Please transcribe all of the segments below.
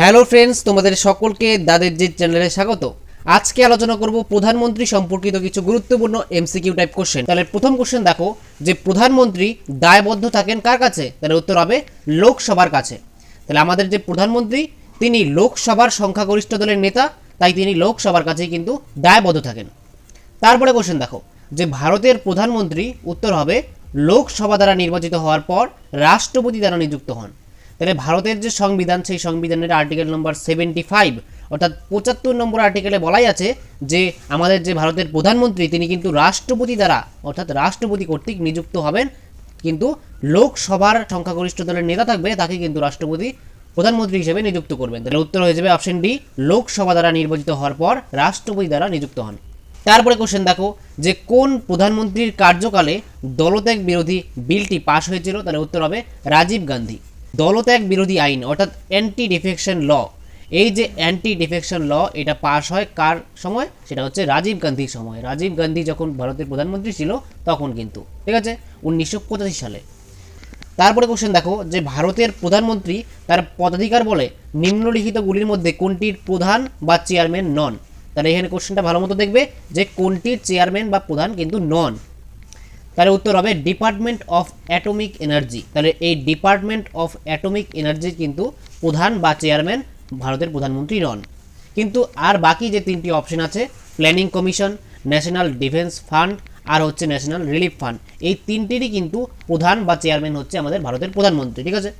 Hello friends, তোমাদের সকলকে দাদের জি চ্যানেলে স্বাগত। আজকে আলোচনা করব প্রধানমন্ত্রী সম্পর্কিত কিছু গুরুত্বপূর্ণ এমসিকিউ টাইপ কোশ্চেন তাহলে প্রথম কোশ্চেন দেখো, যে প্রধানমন্ত্রী দায়বদ্ধ থাকেন কার কাছে? তাহলে উত্তর হবে লোকসভার কাছে। তাহলে আমাদের যে প্রধানমন্ত্রী, তিনি লোকসভার সংখ্যাগরিষ্ঠ দলের নেতা, তাই তিনি লোকসভার কাছেই কিন্তু দায়বদ্ধ থাকেন। তারপরে কোশ্চেন দেখো, যে ভারতের প্রধানমন্ত্রী, উত্তর হবে লোকসভা দ্বারা নির্বাচিত হওয়ার পর রাষ্ট্রপতি দ্বারা নিযুক্ত হন। তাহলে ভারতের যে সংবিধান, সেই সংবিধানের আর্টিকেল নম্বর সেভেন্টি ফাইভ অর্থাৎ পঁচাত্তর নম্বর আর্টিকেলে বলাই আছে যে আমাদের যে ভারতের প্রধানমন্ত্রী, তিনি কিন্তু রাষ্ট্রপতি দ্বারা, অর্থাৎ রাষ্ট্রপতি কর্তৃক নিযুক্ত হবেন। কিন্তু লোকসভার সংখ্যাগরিষ্ঠ দলের নেতা থাকবে, তাকে কিন্তু রাষ্ট্রপতি প্রধানমন্ত্রী হিসেবে নিযুক্ত করবেন। তাহলে উত্তর হয়ে যাবে অপশন ডি লোকসভা দ্বারা নির্বাচিত হওয়ার পর রাষ্ট্রপতি দ্বারা নিযুক্ত হন। তারপরে কোশ্চেন দেখো, যে কোন প্রধানমন্ত্রীর কার্যকালে দলত্যাগ বিরোধী বিলটি পাশ হয়েছিল? তাহলে উত্তর হবে রাজীব গান্ধী। দলত্যাগ বিরোধী আইন, অর্থাৎ অ্যান্টি ডিফেকশন ল এই যে অ্যান্টি ডিফেকশন ল এটা পাশ হয় কার সময়? সেটা হচ্ছে রাজীব গান্ধীর সময়। রাজীব গান্ধী যখন ভারতের প্রধানমন্ত্রী ছিল, তখন কিন্তু। ঠিক আছে? উনিশশো পঁচাশি সালে। তারপরে কোশ্চেন দেখো, যে ভারতের প্রধানমন্ত্রী তার পদাধিকার বলে নিম্নলিখিতগুলির মধ্যে কোনটির প্রধান বা চেয়ারম্যান নন তাহলে এখানে কোশ্চেনটা ভালো মতো দেখবে যে কোনটির চেয়ারম্যান বা প্রধান কিন্তু নন তাহলে উত্তর হবে ডিপার্টমেন্ট অফ অ্যাটমিক এনার্জি তাহলে এই ডিপার্টমেন্ট অফ অ্যাটমিক এনার্জির কিন্তু প্রধান বা চেয়ারম্যান ভারতের প্রধানমন্ত্রী নন। কিন্তু আর বাকি যে তিনটি অপশন আছে planning commission national defence fund আর হচ্ছে ন্যাশনাল রিলিফ ফান্ড এই তিনটিরই কিন্তু প্রধান বা চেয়ারম্যান হচ্ছে আমাদের ভারতের প্রধানমন্ত্রী, ঠিক আছে?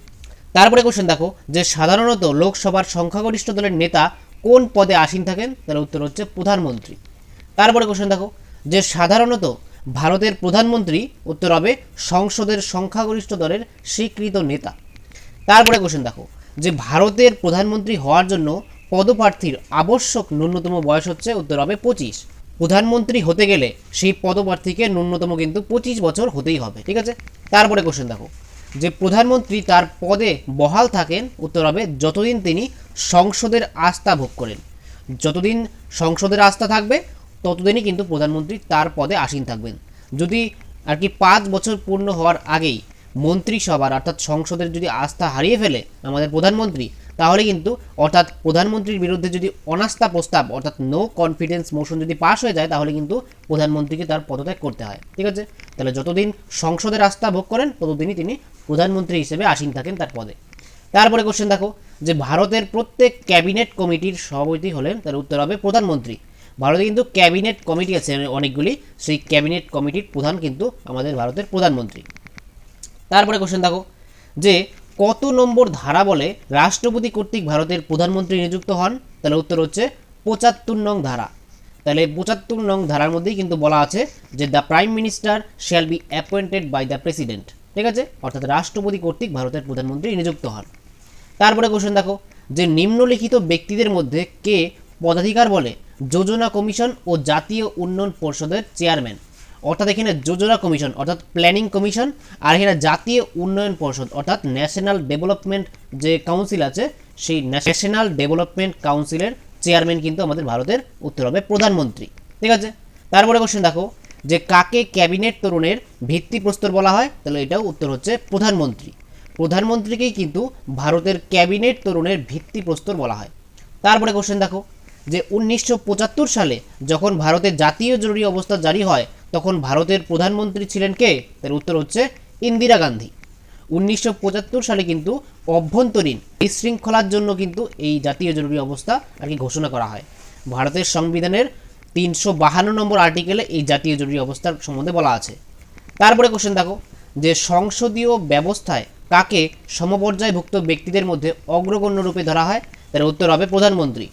তারপরে কোশ্চেন দেখো যে সাধারণত লোকসভার সংখ্যাগরিষ্ঠ দলের নেতা কোন পদে আসীন থাকেন? তার উত্তর হচ্ছে প্রধানমন্ত্রী। তারপরে কোশ্চেন দেখো যে সাধারণত ভারতের প্রধানমন্ত্রী উত্তর হবে সংসদের সংখ্যাগরিষ্ঠ দলের স্বীকৃত নেতা। তারপরে কোশ্চেন দেখো, যে ভারতের প্রধানমন্ত্রী হওয়ার জন্য পদপ্রার্থীর আবশ্যক ন্যূনতম বয়স হচ্ছে উত্তর হবে পঁচিশ। প্রধানমন্ত্রী হতে গেলে সেই পদপ্রার্থীকে ন্যূনতম কিন্তু পঁচিশ বছর হতেই হবে, ঠিক আছে? তারপরে কোশ্চেন দেখো, যে প্রধানমন্ত্রী তার পদে বহাল থাকেন, উত্তর হবে যতদিন তিনি সংসদের আস্থা ভোগ করেন। যতদিন সংসদের আস্থা থাকবে ততদিনই কিন্তু প্রধানমন্ত্রী তার পদে আসীন থাকবেন। যদি আর কি পাঁচ বছর পূর্ণ হওয়ার আগেই মন্ত্রিসভার অর্থাৎ সংসদের যদি আস্থা হারিয়ে ফেলে আমাদের প্রধানমন্ত্রী, তাহলে কিন্তু অর্থাৎ প্রধানমন্ত্রীর বিরুদ্ধে যদি অনাস্থা প্রস্তাব অর্থাৎ নো কনফিডেন্স মোশন যদি পাশ হয়ে যায়, তাহলে কিন্তু প্রধানমন্ত্রীকে তার পদত্যাগ করতে হয়। ঠিক আছে? তাহলে যতদিন সংসদের আস্থা ভোগ করেন, ততদিনই তিনি প্রধানমন্ত্রী হিসেবে আসীন থাকেন তার পদে। তারপরে কোশ্চেন দেখো, যে ভারতের প্রত্যেক ক্যাবিনেট কমিটির সভাপতি হলেন তার উত্তর হবে প্রধানমন্ত্রী। ভারতে কিন্তু ক্যাবিনেট কমিটি আছে অনেকগুলি। সেই ক্যাবিনেট কমিটির প্রধান কিন্তু আমাদের ভারতের প্রধানমন্ত্রী। তারপরে কোশ্চেন দেখো, যে কত নম্বর ধারা বলে রাষ্ট্রপতি কর্তৃক ভারতের প্রধানমন্ত্রী নিযুক্ত হন? তাহলে উত্তর হচ্ছে পঁচাত্তর নং ধারা। তাহলে পঁচাত্তর নং ধারার মধ্যেই কিন্তু বলা আছে যে the prime minister shall be appointed by the president ঠিক আছে? অর্থাৎ রাষ্ট্রপতি কর্তৃক ভারতের প্রধানমন্ত্রী নিযুক্ত হন। তারপরে কোশ্চেন দেখো, যে নিম্নলিখিত ব্যক্তিদের মধ্যে কে পদাধিকার বলে? যোজনা কমিশন ও জাতীয় উন্নয়ন পর্ষদের চেয়ারম্যান। অর্থাৎ এখানে যোজনা কমিশন, অর্থাৎ প্ল্যানিং কমিশন, আর এখানে জাতীয় উন্নয়ন পর্ষদ, অর্থাৎ ন্যাশনাল ডেভেলপমেন্ট যে কাউন্সিল আছে, সেই ন্যাশনাল ডেভেলপমেন্ট কাউন্সিলের চেয়ারম্যান কিন্তু আমাদের ভারতের উত্তর হবে প্রধানমন্ত্রী। ঠিক আছে? তারপরে কোশ্চেন দেখো, যে কাকে ক্যাবিনেট তরুণের ভিত্তিপ্রস্তর বলা হয়? তাহলে এটাও উত্তর হচ্ছে প্রধানমন্ত্রী। প্রধানমন্ত্রীকেই কিন্তু ভারতের ক্যাবিনেট তরুণের ভিত্তিপ্রস্তর বলা হয়। তারপরে কোশ্চেন দেখো যে উনিশশো পঁচাত্তর সালে যখন ভারতের জাতীয় জরুরি অবস্থা জারি হয়, তখন ভারতের প্রধানমন্ত্রী ছিলেন কে? তার উত্তর হচ্ছে ইন্দিরা গান্ধী। উনিশশো পঁচাত্তর সালে কিন্তু অভ্যন্তরীণ বিশৃঙ্খলার জন্য কিন্তু এই জাতীয় জরুরি অবস্থা আর কি ঘোষণা করা হয়। ভারতের সংবিধানের তিনশো বাহান্ন নম্বর আর্টিকেলে এই জাতীয় জরুরি অবস্থার সম্বন্ধে বলা আছে। তারপরে কোশ্চেন দেখো, যে সংসদীয় ব্যবস্থায় কাকে সমপর্যায়ভুক্ত ব্যক্তিদের মধ্যে অগ্রগণ্য রূপে ধরা হয়? তার উত্তর হবে প্রধানমন্ত্রী।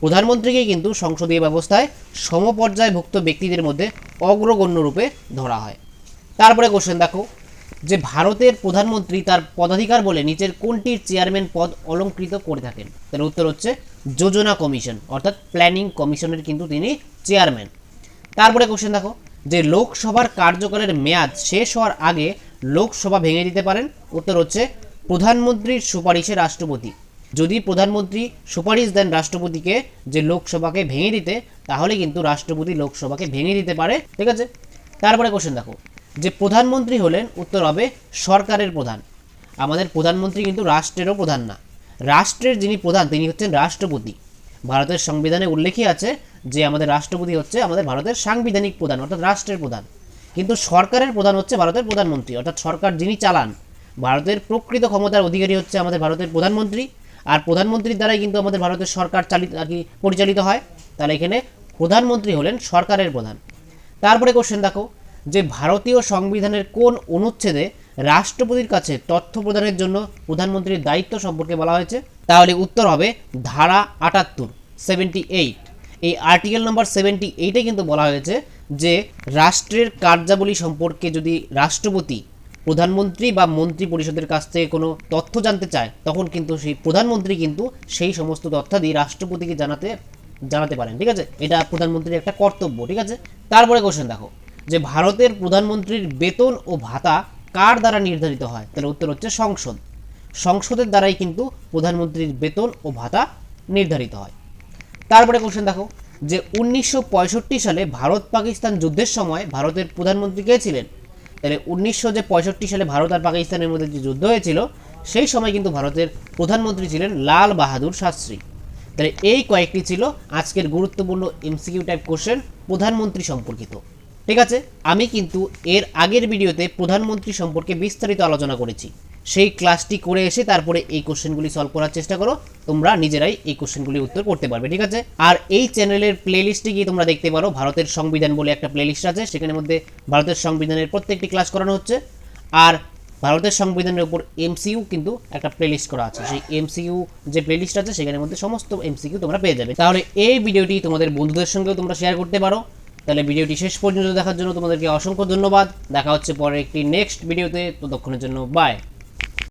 প্রধানমন্ত্রীকে কিন্তু সংসদীয় ব্যবস্থায় সমপর্যায়ভুক্ত ব্যক্তিদের মধ্যে অগ্রগণ্য রূপে ধরা হয়। তারপরে কোশ্চেন দেখো, যে ভারতের প্রধানমন্ত্রী তার পদাধিকার বলে নিচের কোনটির চেয়ারম্যান পদ অলঙ্কৃত করে থাকেন? তার উত্তর হচ্ছে যোজনা কমিশন, অর্থাৎ প্ল্যানিং কমিশনের কিন্তু তিনি চেয়ারম্যান তারপরে কোশ্চেন দেখো, যে লোকসভার কার্যকালের মেয়াদ শেষ হওয়ার আগে লোকসভা ভেঙে দিতে পারেন? উত্তর হচ্ছে প্রধানমন্ত্রীর সুপারিশে রাষ্ট্রপতি। যদি প্রধানমন্ত্রী সুপারিশ দেন রাষ্ট্রপতিকে যে লোকসভাকে ভেঙে দিতে, তাহলে কিন্তু রাষ্ট্রপতি লোকসভাকে ভেঙে দিতে পারে, ঠিক আছে? তারপরে কোশ্চেন দেখো। যে প্রধানমন্ত্রী হলেন, উত্তর হবে সরকারের প্রধান। আমাদের প্রধানমন্ত্রী কিন্তু রাষ্ট্রেরও প্রধান না। রাষ্ট্রের যিনি প্রধান, তিনি হচ্ছেন রাষ্ট্রপতি। ভারতের সংবিধানে উল্লেখই আছে যে আমাদের রাষ্ট্রপতি হচ্ছে আমাদের ভারতের সাংবিধানিক প্রধান, অর্থাৎ রাষ্ট্রের প্রধান। কিন্তু সরকারের প্রধান হচ্ছে ভারতের প্রধানমন্ত্রী, অর্থাৎ সরকার যিনি চালান, ভারতের প্রকৃত ক্ষমতার অধিকারী হচ্ছে আমাদের ভারতের প্রধানমন্ত্রী। আর প্রধানমন্ত্রীর দ্বারাই কিন্তু আমাদের ভারতের সরকার চালিত, আর কি পরিচালিত হয়। তাহলে এখানে প্রধানমন্ত্রী হলেন সরকারের প্রধান। তারপরে কোশ্চেন দেখো, যে ভারতীয় সংবিধানের কোন অনুচ্ছেদে রাষ্ট্রপতির কাছে তথ্য প্রদানের জন্য প্রধানমন্ত্রীর দায়িত্ব সম্পর্কে বলা হয়েছে? তাহলে উত্তর হবে ধারা আটাত্তর সেভেন্টি এইট এই আর্টিকেল নম্বর সেভেন্টি এইটে কিন্তু বলা হয়েছে যে রাষ্ট্রের কার্যাবলী সম্পর্কে যদি রাষ্ট্রপতি প্রধানমন্ত্রী বা মন্ত্রী পরিষদের কাছ থেকে কোনো তথ্য জানতে চায়, তখন কিন্তু সেই প্রধানমন্ত্রী কিন্তু সেই সমস্ত তথ্যাদি রাষ্ট্রপতিকে জানাতে জানাতে পারেন, ঠিক আছে? এটা প্রধানমন্ত্রীর একটা কর্তব্য, ঠিক আছে? তারপরে কোশ্চেন দেখো, যে ভারতের প্রধানমন্ত্রীর বেতন ও ভাতা কার দ্বারা নির্ধারিত হয়? তাহলে উত্তর হচ্ছে সংসদ। সংসদের দ্বারাই কিন্তু প্রধানমন্ত্রীর বেতন ও ভাতা নির্ধারিত হয়। তারপরে কোশ্চেন দেখো, যে উনিশশো পঁয়ষট্টি সালে ভারত পাকিস্তান যুদ্ধের সময় ভারতের প্রধানমন্ত্রী কে ছিলেন? তাহলে উনিশশো যে পঁয়ষট্টি সালে ভারত আর পাকিস্তানের মধ্যে যে যুদ্ধ হয়েছিল, সেই সময় কিন্তু ভারতের প্রধানমন্ত্রী ছিলেন লাল বাহাদুর শাস্ত্রী। তাহলে এই কয়েকটি ছিল আজকের গুরুত্বপূর্ণ এমসিকিউ টাইপ কোশ্চেন প্রধানমন্ত্রী সম্পর্কিত। ঠিক আছে? আমি কিন্তু এর আগের ভিডিওতে প্রধানমন্ত্রী সম্পর্কে বিস্তারিত আলোচনা করেছি। সেই ক্লাসটি করে এসে তারপরে এই কোশ্চেনগুলি সলভ করার চেষ্টা করো। তোমরা নিজেরাই এই কোশ্চেনগুলির উত্তর করতে পারবে, ঠিক আছে? আর এই চ্যানেলের প্লেলিস্টে গিয়ে তোমরা দেখতে পারো, ভারতের সংবিধান বলে একটা প্লেলিস্ট আছে, সেখানের মধ্যে ভারতের সংবিধানের প্রত্যেকটি ক্লাস করানো হচ্ছে। আর ভারতের সংবিধানের উপর এমসিইউ কিন্তু একটা প্লেলিস্ট করা আছে। সেই এমসিইউ যে প্লেলিস্ট আছে, সেখানের মধ্যে সমস্ত এমসিকিউ তোমরা পেয়ে যাবে। তাহলে এই ভিডিওটি তোমাদের বন্ধুদের সঙ্গেও তোমরা শেয়ার করতে পারো। তাহলে ভিডিওটি শেষ পর্যন্ত দেখার জন্য তোমাদেরকে অসংখ্য ধন্যবাদ। দেখা হচ্ছে পরে একটি নেক্সট ভিডিওতে ততক্ষণের জন্য বাই